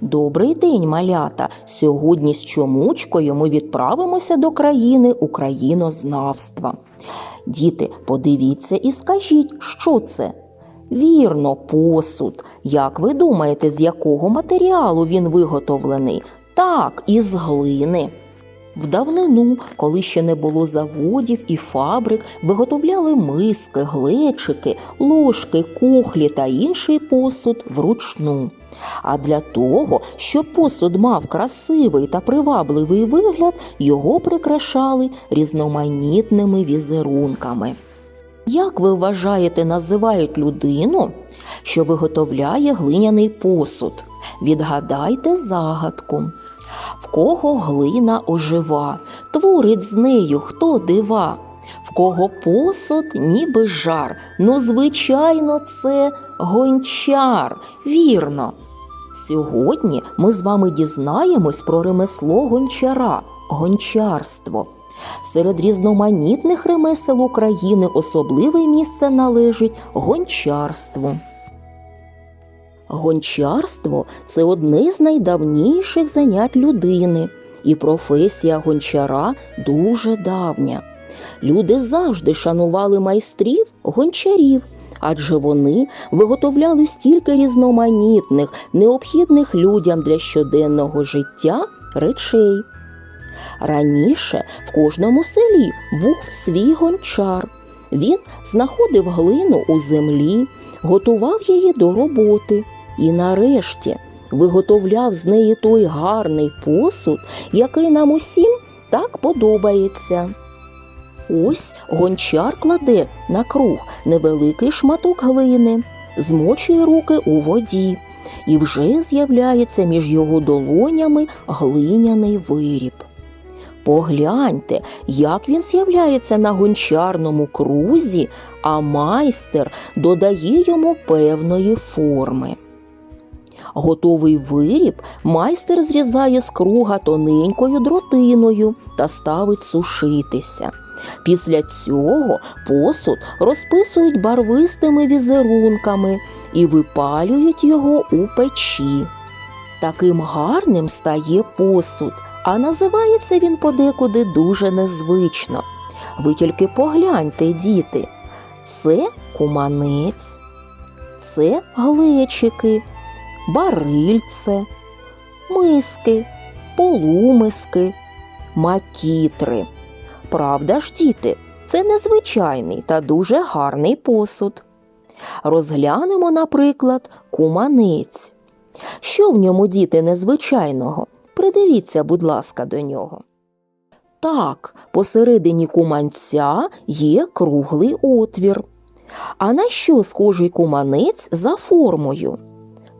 Добрий день, малята! Сьогодні з чомучкою ми відправимося до країни українознавства. Діти, подивіться і скажіть, що це? Вірно, посуд. Як ви думаєте, з якого матеріалу він виготовлений? Так, із глини. В давнину, коли ще не було заводів і фабрик, виготовляли миски, глечики, ложки, кухлі та інший посуд вручну. А для того, щоб посуд мав красивий та привабливий вигляд, його прикрашали різноманітними візерунками. Як ви вважаєте, називають людину, що виготовляє глиняний посуд? Відгадайте загадку. В кого глина ожива, творить з нею хто дива, в кого посуд, ніби жар. Ну, звичайно, це гончар. Вірно. Сьогодні ми з вами дізнаємось про ремесло гончара, гончарство. Серед різноманітних ремесел України особливе місце належить гончарству. Гончарство це одне з найдавніших занять людини, і професія гончара дуже давня. Люди завжди шанували майстрів гончарів, адже вони виготовляли стільки різноманітних, необхідних людям для щоденного життя речей. Раніше в кожному селі був свій гончар. Він знаходив глину у землі, готував її до роботи і нарешті виготовляв з неї той гарний посуд, який нам усім так подобається. Ось гончар кладе на круг невеликий шматок глини, змочує руки у воді, і вже з'являється між його долонями глиняний виріб. Погляньте, як він з'являється на гончарному крузі, а майстер додає йому певної форми. Готовий виріб майстер зрізає з круга тоненькою дротиною та ставить сушитися. Після цього посуд розписують барвистими візерунками і випалюють його у печі. Таким гарним стає посуд, а називається він подекуди дуже незвично. Ви тільки погляньте, діти, це куманець, це глечики, барильце, миски, полумиски, макітри. Правда ж, діти, це незвичайний та дуже гарний посуд. Розглянемо, наприклад, куманець. Що в ньому діти незвичайного? Придивіться, будь ласка, до нього. Так, посередині куманця є круглий отвір. А на що схожий куманець за формою?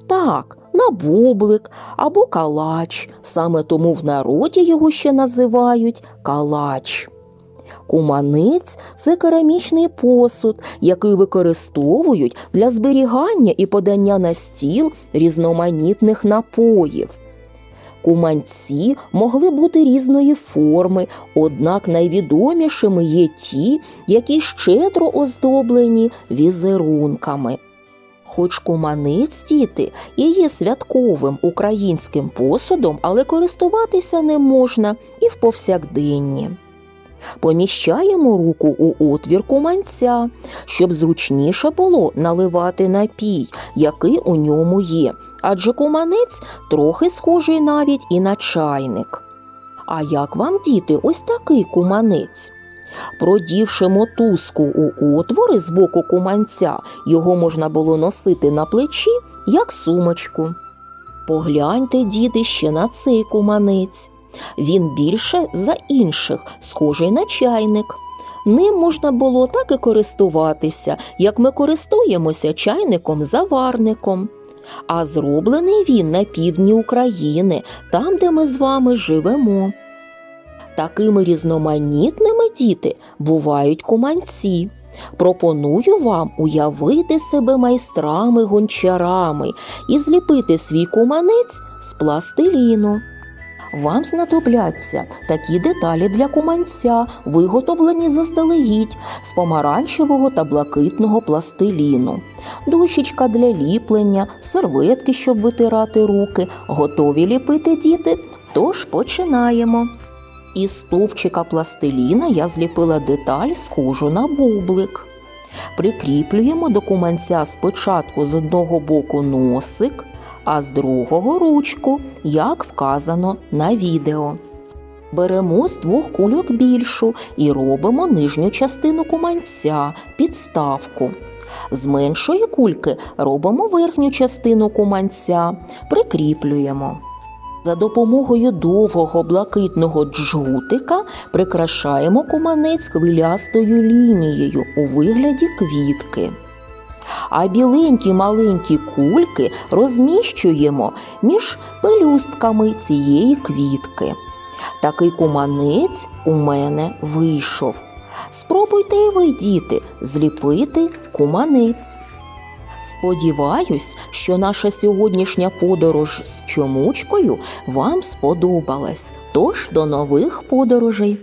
Так, на бублик або калач, саме тому в народі його ще називають калач. Куманець це керамічний посуд, який використовують для зберігання і подання на стіл різноманітних напоїв. Куманці могли бути різної форми, однак найвідомішими є ті, які щедро оздоблені візерунками. Хоч куманець діти і є святковим українським посудом, але користуватися не можна і в повсякденні. Поміщаємо руку у отвір куманця, щоб зручніше було наливати напій, який у ньому є, адже куманець трохи схожий навіть і на чайник. А як вам, діти, ось такий куманець? Продівши мотузку у отвори з боку куманця, його можна було носити на плечі, як сумочку. Погляньте, діти, ще на цей куманець. Він більше за інших, схожий на чайник. Ним можна було так і користуватися, як ми користуємося чайником-заварником. А зроблений він на півдні України, там, де ми з вами живемо. Такими різноманітними діти бувають куманці. Пропоную вам уявити себе майстрами-гончарами і зліпити свій куманець з пластиліну. Вам знадобляться такі деталі для куманця, виготовлені заздалегідь з помаранчевого та блакитного пластиліну, дощечка для ліплення, серветки, щоб витирати руки. Готові ліпити діти? Тож починаємо. Із стовпчика пластиліна я зліпила деталь, схожу на бублик. Прикріплюємо до куманця спочатку з одного боку носик, а з другого ручку, як вказано на відео. Беремо з двох кульок більшу і робимо нижню частину куманця, підставку. З меншої кульки робимо верхню частину куманця, прикріплюємо. За допомогою довгого блакитного джгутика прикрашаємо куманець хвилястою лінією у вигляді квітки. А біленькі маленькі кульки розміщуємо між пелюстками цієї квітки. Такий куманець у мене вийшов. Спробуйте і ви, діти, зліпити куманець. Сподіваюсь, що наша сьогоднішня подорож з чомучкою вам сподобалась. Тож до нових подорожей!